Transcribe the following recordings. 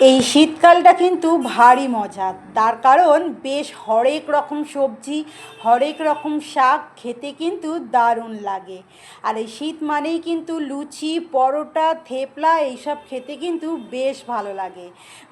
এই শীতকালটা কিন্তু ভারী মজার তার কারণ বেশ হরেক রকম সবজি, হরেক রকম শাক খেতে কিন্তু দারুণ লাগে। আর এই শীত মানেই কিন্তু লুচি, পরোটা, থেপলা এইসব খেতে কিন্তু বেশ ভালো লাগে।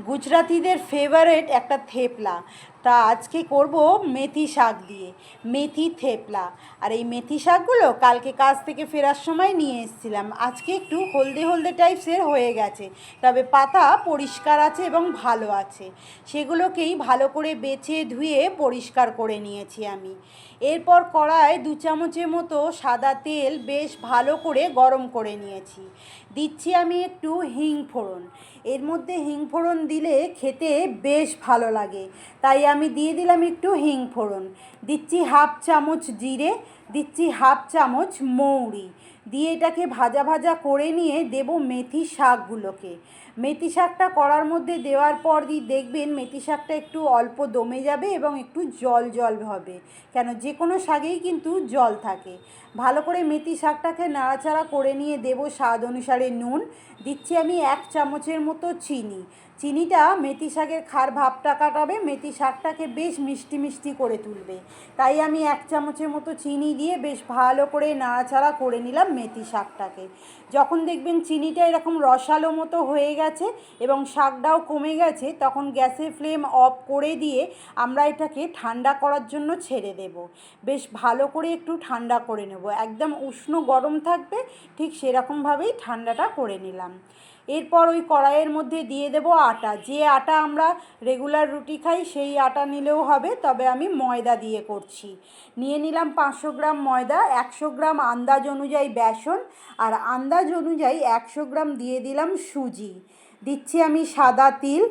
গুজরাতিদের ফেভারেট একটা থেপলা। তা আজকে করব? মেথি শাক দিয়ে। মেথি থেপলা। আর এই মেথি শাকগুলো কালকে কাজ থেকে ফেরার সময় নিয়ে এসেছিলাম। আজকে একটু হলদে হলদে টাইপসের হয়ে গেছে। তবে পাতা পরিষ্কার আছে এবং ভালো আছে। সেগুলোকেই ভালো করে বেছে ধুয়ে পরিষ্কার করে নিয়েছি আমি। এরপর কড়ায় দু চামচের মতো সাদা তেল বেশ ভালো করে গরম করে নিয়েছি। দিচ্ছি আমি একটু হিং ফোড়ন। এর মধ্যে হিং ফোড়ন দিলে খেতে বেশ ভালো লাগে। তাই আমি দিয়ে দিলাম একটু হিং ফোড়ন। দিচ্ছি হাফ চামচ জিরে দিচ্ছি হাফ চামচ মৌরি। দিয়ে এটাকে ভাজা ভাজা করে নিয়ে দেব মেথি শাকগুলোকে। মেথি শাকটা করার মধ্যে দেওয়ার পর দিয়ে দেখবেন মেথি শাকটা একটু অল্প দমে যাবে এবং একটু জল জল হবে। কেন যে কোনো শাকেই কিন্তু জল থাকে। ভালো করে মেথি শাকটাকে নাড়াচাড়া করে নিয়ে দেব স্বাদ অনুসারে নুন। দিচ্ছি আমি এক চামচের মতো চিনি। চিনিটা মেথি শাকের খার ভাবটা কাটাবে, মেথি শাকটাকে বেশ মিষ্টি মিষ্টি করে তুলবে। তাই আমি এক চামচের মতো চিনি দিয়ে বেশ ভালো করে নাড়াচাড়া করে নিলাম মেথি শাকটাকে। যখন দেখবেন চিনিটা এরকম রসালো মতো হয়ে গেছে এবং শাকটাও কমে গেছে, তখন গ্যাসের ফ্লেম অফ করে দিয়ে আমরা এটাকে ঠান্ডা করার জন্য ছেড়ে দেব। বেশ ভালো করে একটু ঠান্ডা করে নেব। একদম উষ্ণ গরম থাকবে, ঠিক সেরকমভাবেই ঠান্ডাটা করে নিলাম। এরপর ওই কড়াইয়ের মধ্যে দিয়ে দেবো আটা। যে আটা আমরা রেগুলার রুটি খাই, সেই আটা নিলেও হবে, তবে আমি ময়দা দিয়ে করছি। নিয়ে নিলাম পাঁচশো গ্রাম ময়দা, একশো গ্রাম আন্দাজ অনুযায়ী বেসন, আর আন্দাজ অনুযায়ী একশো গ্রাম দিয়ে দিলাম সুজি। দিচ্ছি আমি সাদা তিল,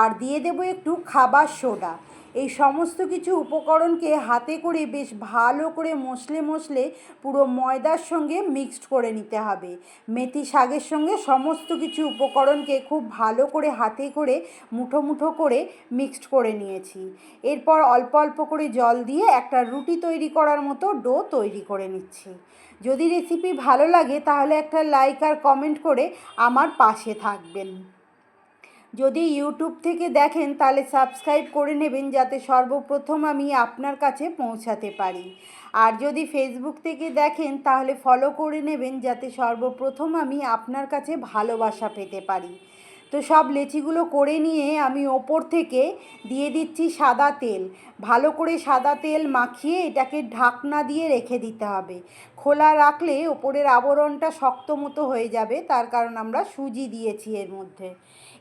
আর দিয়ে দেবো একটু খাবার সোডা। এই সমস্ত কিছু উপকরণকে হাতে করে বেশ ভালো করে মশলে মশলে পুরো ময়দার সঙ্গে মিক্সড করে নিতে হবে। মেথি শাকের সঙ্গে সমস্ত কিছু উপকরণকে খুব ভালো করে হাতে করে মুঠো মুঠো করে মিক্সড করে নিয়েছি। এরপর অল্প অল্প করে জল দিয়ে একটা রুটি তৈরি করার মতো ডো তৈরি করে নিচ্ছি। যদি রেসিপি ভালো লাগে তাহলে একটা লাইক আর কমেন্ট করে আমার পাশে থাকবেন। যদি ইউটিউব থেকে দেখেন, তাহলে সাবস্ক্রাইব করে নেবেন যাতে সর্বপ্রথম আমি আপনার কাছে পৌঁছাতে পারি। আর যদি ফেসবুক থেকে দেখেন, তাহলে ফলো করে নেবেন যাতে সর্বপ্রথম আমি আপনার কাছে ভালোবাসা পেতে পারি। তো সব লেচিগুলো করে নিয়ে আমি ওপর থেকে দিয়ে দিচ্ছি সাদা তেল। ভালো করে সাদা তেল মাখিয়ে এটাকে ঢাকনা দিয়ে রেখে দিতে হবে। খোলা রাখলে ওপরের আবরণটা শক্ত মতো হয়ে যাবে, তার কারণ আমরা সুজি দিয়েছি এর মধ্যে।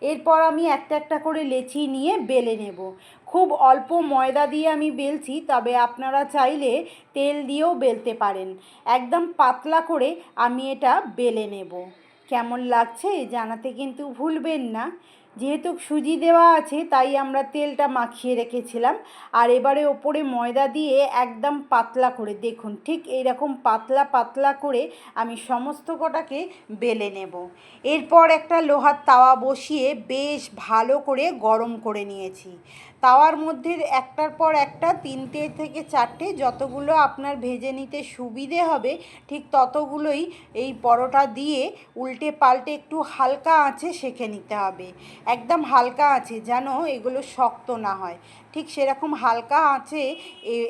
এরপর আমি একটা একটা করে লেচি নিয়ে বেলে নেব। খুব অল্প ময়দা দিয়ে আমি বেলছি, তবে আপনারা চাইলে তেল দিয়েও বেলতে পারেন। একদম পাতলা করে আমি এটা বেলে নেব। কেমন লাগছে জানাতে কিন্তু ভুলবেন না। যেহেতু সুজি দেওয়া আছে, তাই আমরা তেলটা মাখিয়ে রেখেছিলাম। আর এবারে ওপরে ময়দা দিয়ে একদম পাতলা করে দেখুন, ঠিক এইরকম পাতলা পাতলা করে আমি সমস্ত কটাকে বেলে নেব। এরপর একটা লোহার তাওয়া বসিয়ে বেশ ভালো করে গরম করে নিয়েছি। তাওয়ার মধ্যে একটার পর একটা, তিনটে থেকে চারটে যতগুলো আপনার ভেজে নিতে সুবিধে হবে, ঠিক ততগুলোই এই পরোটা দিয়ে উল্টে পাল্টে একটু হালকা আঁচে সেঁকে নিতে হবে। একদম হালকা আছে যেন এগুলো শক্ত না হয়। ঠিক সেরকম হালকা আঁচে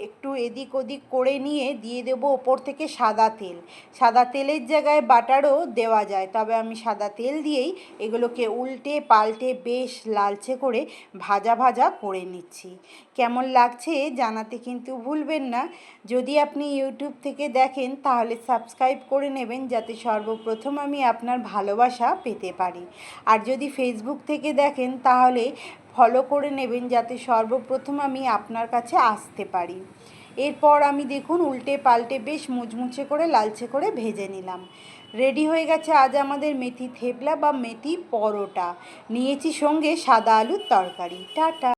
একটু এদিক ওদিক করে নিয়ে দিয়ে দেবো ওপর থেকে সাদা তেল। সাদা তেলের জায়গায় বাটারও দেওয়া যায়, তবে আমি সাদা তেল দিয়েই এগুলোকে উল্টে পাল্টে বেশ লালচে করে ভাজা ভাজা করে নিচ্ছি। কেমন লাগছে জানাতে কিন্তু ভুলবেন না। যদি আপনি ইউটিউব থেকে দেখেন, তাহলে সাবস্ক্রাইব করে নেবেন যাতে সর্বপ্রথম আমি আপনার ভালোবাসা পেতে পারি। আর যদি ফেসবুক থেকে দেখেন, তাহলে ফলো করে নেবেন যাতে সর্বপ্রথম আমি আপনার কাছে আসতে পারি। এরপর আমি দেখুন, উল্টে পাল্টে বেশ মুচমুচে করে, লালচে করে ভেজে নিলাম। রেডি হয়ে গেছে আজ আমাদের মেথি থেপলা বা মেথি পরোটা। নিয়েছি সঙ্গে সাদা আলুর তরকারি। টাটা!